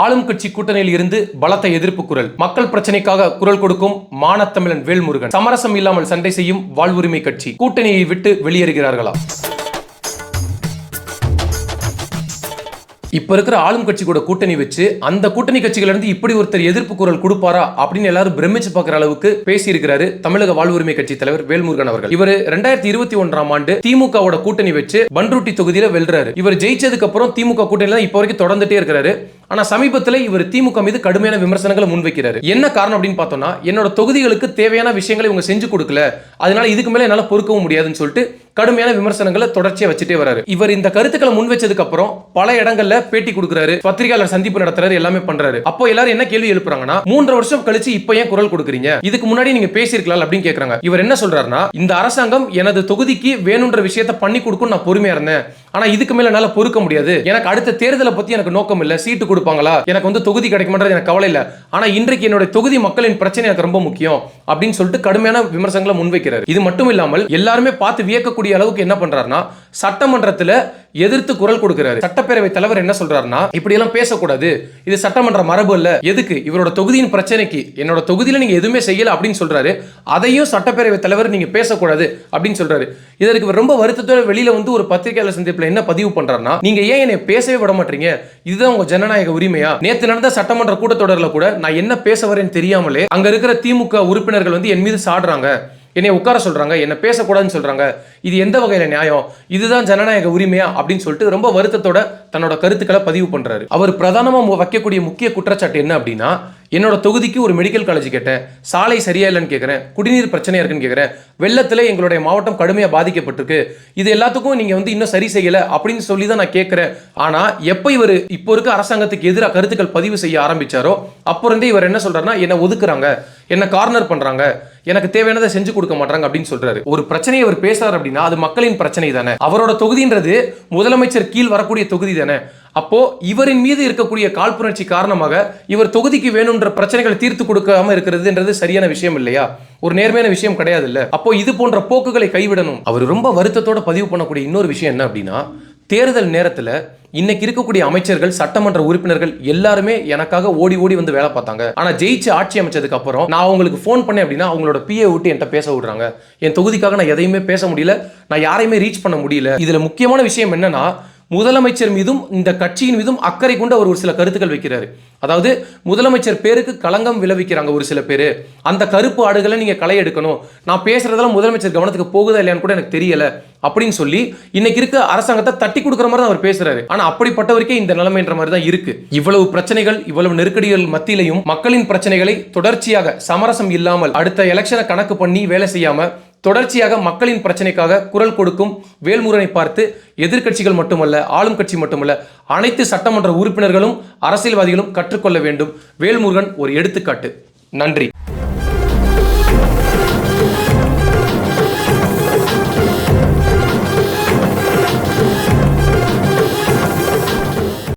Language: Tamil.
ஆளும் கட்சி கூட்டணியில் இருந்து பலத்த எதிர்ப்பு குரல். மக்கள் பிரச்சனைக்காக குரல் கொடுக்கும் மானத்தமிழன் வேல்முருகன். சமரசம் இல்லாமல் சண்டை செய்யும் வாழ்வுரிமை கட்சி. கூட்டணியை விட்டு வெளியேறுகிறார்களா? இப்ப இருக்கிற ஆளும் கட்சி கூட கூட்டணி வச்சு அந்த கூட்டணி கட்சிகளிலிருந்து இப்படி ஒருத்தர் எதிர்ப்பு குரல் கொடுப்பாரா அப்படின்னு எல்லாரும் பிரமிச்சு பார்க்குற அளவுக்கு பேசியிருக்கிறாரு தமிழக வாழ்வுரிமை கட்சி தலைவர் வேல்முருகன் அவர்கள். இவர் ரெண்டாயிரத்தி இருபத்தி ஒன்றாம் ஆண்டு திமுகவோட கூட்டணி வச்சு பன்ருட்டி தொகுதியில வெல்றாரு. இவர் ஜெயிச்சதுக்கு அப்புறம் திமுக கூட்டணியில தான் இப்போ வரைக்கும் தொடர்ந்துட்டே இருக்கிறாரு. ஆனா சமீபத்தில் இவர் திமுக மீது கடுமையான விமர்சனங்களை முன்வைக்கிறாரு. என்ன காரணம் அப்படின்னு பார்த்தோம்னா என்னோட தொகுதிகளுக்கு தேவையான விஷயங்களை இவங்க செஞ்சு கொடுக்கல. அதனால இதுக்கு மேல என்னால் பொறுக்கவும் முடியாதுன்னு சொல்லிட்டு கடுமையான விமர்சனங்களை தொடர்ச்சியா வச்சுட்டே வராரு. இவர் இந்த கருத்துக்களை முன் வச்சதுக்கு அப்புறம் பல இடங்கள்ல பேட்டி கொடுக்குறாரு. பத்திரிகையாளர் சந்திப்பு நடத்துறாரு எல்லாமே பண்றாரு. அப்போ எல்லாரும் என்ன கேள்வி எழுப்புறாங்கன்னா மூன்று வருஷம் கழிச்சு இப்ப ஏன் குரல் கொடுக்குறீங்க? இதுக்கு முன்னாடி நீங்க பேசியிருக்கலாம் அப்படின்னு கேக்குறாங்க. இவர் என்ன சொல்றாருன்னா இந்த அரசாங்கம் எனது தொகுதிக்கு வேணுன்ற விஷயத்த பண்ணி கொடுக்கும் நான் பொறுமையா இருந்தேன். ஆனா இதுக்கு மேல என்னால பொறுக்க முடியாது. எனக்கு அடுத்த தேர்தலை பத்தி எனக்கு நோக்கம் இல்ல. சீட்டு கொடுப்பாங்களா? எனக்கு வந்து தொகுதி கிடைக்குமன்றது எனக்கு கவலை இல்ல. ஆனா இன்றைக்கு என்னுடைய தொகுதி மக்களின் பிரச்சனை எனக்கு ரொம்ப முக்கியம் அப்படின்னு சொல்லிட்டு கடுமையான விமர்சனங்களை முன்வைக்கிறார். இது மட்டும் இல்லாமல் எல்லாருமே பார்த்து வியக்கக்கூடிய அளவுக்கு என்ன பண்றாருன்னா சட்டமன்றத்துல எதிர்த்து குரல் கொடுக்கிறாரு. சட்டப்பேரவை தலைவர் என்ன சொல்றாருன்னா இப்படி எல்லாம் பேசக்கூடாது. இது சட்டமன்ற மரபு இல்ல எதுக்கு? இவரோட தொகுதியின் பிரச்சனைக்கு என்னோட தொகுதியில நீங்க எதுவுமே செய்யல அப்படின்னு சொல்றாரு. அதையும் சட்டப்பேரவை தலைவர் நீங்க பேசக்கூடாது அப்படின்னு சொல்றாரு. இதற்கு ரொம்ப வருத்தத்தோட வெளியில வந்து ஒரு பத்திரிகையாளர் சந்திப்புல என்ன பதிவு பண்றாருன்னா நீங்க ஏன் என்னை பேசவே விட மாட்டீங்க? இதுதான் உங்க ஜனநாயக உரிமையா? நேத்து நடந்த சட்டமன்ற கூட்டத்தொடரில் கூட நான் என்ன பேச வரேன்னு தெரியாமலே அங்க இருக்கிற திமுக உறுப்பினர்கள் வந்து என் மீது சாடுறாங்க. என்னை உட்கார சொல்கிறாங்க என்னை பேசக்கூடாதுன்னு சொல்கிறாங்க இது எந்த வகையில் நியாயம்? இதுதான் ஜனநாயக உரிமையா? அப்படின்னு சொல்லிட்டு ரொம்ப வருத்தத்தோட தன்னோட கருத்துக்களை பதிவு பண்ணுறாரு அவர் பிரதானமாக வைக்கக்கூடிய முக்கிய குற்றச்சாட்டு என்ன அப்படின்னா என்னோட தொகுதிக்கு ஒரு மெடிக்கல் காலேஜ் கேட்டேன். சாலை சரியா இல்லைன்னு கேட்குறேன் குடிநீர் பிரச்சனையாக இருக்குன்னு கேட்குறேன் வெள்ளத்தில் எங்களுடைய மாவட்டம் கடுமையாக பாதிக்கப்பட்டிருக்கு. இது எல்லாத்துக்கும் நீங்கள் வந்து இன்னும் சரி செய்யலை அப்படின்னு சொல்லி தான் நான் கேட்குறேன் ஆனால் எப்போ இவர் இப்போ இருக்க அரசாங்கத்துக்கு எதிராக கருத்துக்கள் பதிவு செய்ய ஆரம்பித்தாரோ அப்போ இருந்தே இவர் என்ன சொல்கிறாருன்னா என்னை ஒதுக்குறாங்க. என்ன கார்னர் பண்ணுறாங்க எனக்கு தேவையானதை செஞ்சு கொடுக்க மாட்டாங்க அப்படின்னு சொல்றாரு. ஒரு பிரச்சனையை அவர் பேசுறாரு அப்படின்னா அது மக்களின் பிரச்சனை தானே. அவரோட தொகுதின்றது முதலமைச்சர் கீழ் வரக்கூடிய தொகுதி தானே. அப்போ இவரின் மீது இருக்கக்கூடிய காழ்ப்புணர்ச்சி காரணமாக இவர் தொகுதிக்கு வேணும்ன்ற பிரச்சனைகளை தீர்த்து கொடுக்காம இருக்கிறதுன்றது சரியான விஷயம் இல்லையா? ஒரு நேர்மையான விஷயம் கிடையாது இல்ல அப்போ இது போன்ற போக்குகளை கைவிடணும். அவர் ரொம்ப வருத்தத்தோட பதிவு பண்ணக்கூடிய இன்னொரு விஷயம் என்ன அப்படின்னா தேர்தல் நேரத்தில் இன்னைக்கு இருக்கக்கூடிய அமைச்சர்கள் சட்டமன்ற உறுப்பினர்கள் எல்லாருமே எனக்காக ஓடி ஓடி வந்து வேலை பார்த்தாங்க. ஆனா ஜெயிச்சு ஆட்சி அமைச்சதுக்கு அப்புறம் நான் அவங்களுக்கு ஃபோன் பண்ணேன் அப்படின்னா அவங்களோட பிஏ விட்டு என்கிட்ட பேச விடுறாங்க. என் தொகுதிக்காக நான் எதையுமே பேச முடியல. நான் யாரையுமே ரீச் பண்ண முடியல. இதுல முக்கியமான விஷயம் என்னன்னா முதலமைச்சர் மீதும் இந்த கட்சியின் மீதும் அக்கறை கொண்டு அவர் ஒரு சில கருத்துக்கள் வைக்கிறாரு. அதாவது முதலமைச்சர் பேருக்கு களங்கம் விளைவிக்கிறாங்க ஒரு சில பேர். அந்த கருப்பு ஆடுகளை நீங்கள் களை எடுக்கணும். நான் பேசுறதெல்லாம் முதலமைச்சர் கவனத்துக்கு போகுதா இல்லையான்னு கூட எனக்கு தெரியல அப்படின்னு சொல்லி இன்னைக்கு இருக்க அரசாங்கத்தை தட்டி கொடுக்குற மாதிரி தான் அவர் பேசுறாரு. ஆனா அப்படிப்பட்டவருக்கே இந்த நிலைமைன்ற மாதிரி தான் இருக்கு. இவ்வளவு பிரச்சனைகள் இவ்வளவு நெருக்கடிகள் மத்தியிலையும் மக்களின் பிரச்சனைகளை தொடர்ச்சியாக சமரசம் இல்லாமல் அடுத்த எலெக்ஷனை கணக்கு பண்ணி வேலை செய்யாம தொடர்ச்சியாக மக்களின் பிரச்சனைக்காக குரல் கொடுக்கும் வேல்முருகனை பார்த்து எதிர்க்கட்சிகள் மட்டுமல்ல ஆளும் கட்சி மட்டுமல்ல அனைத்து சட்டமன்ற உறுப்பினர்களும் அரசியல்வாதிகளும் கற்றுக்கொள்ள வேண்டும். வேல்முருகன் ஒரு எடுத்துக்காட்டு. நன்றி.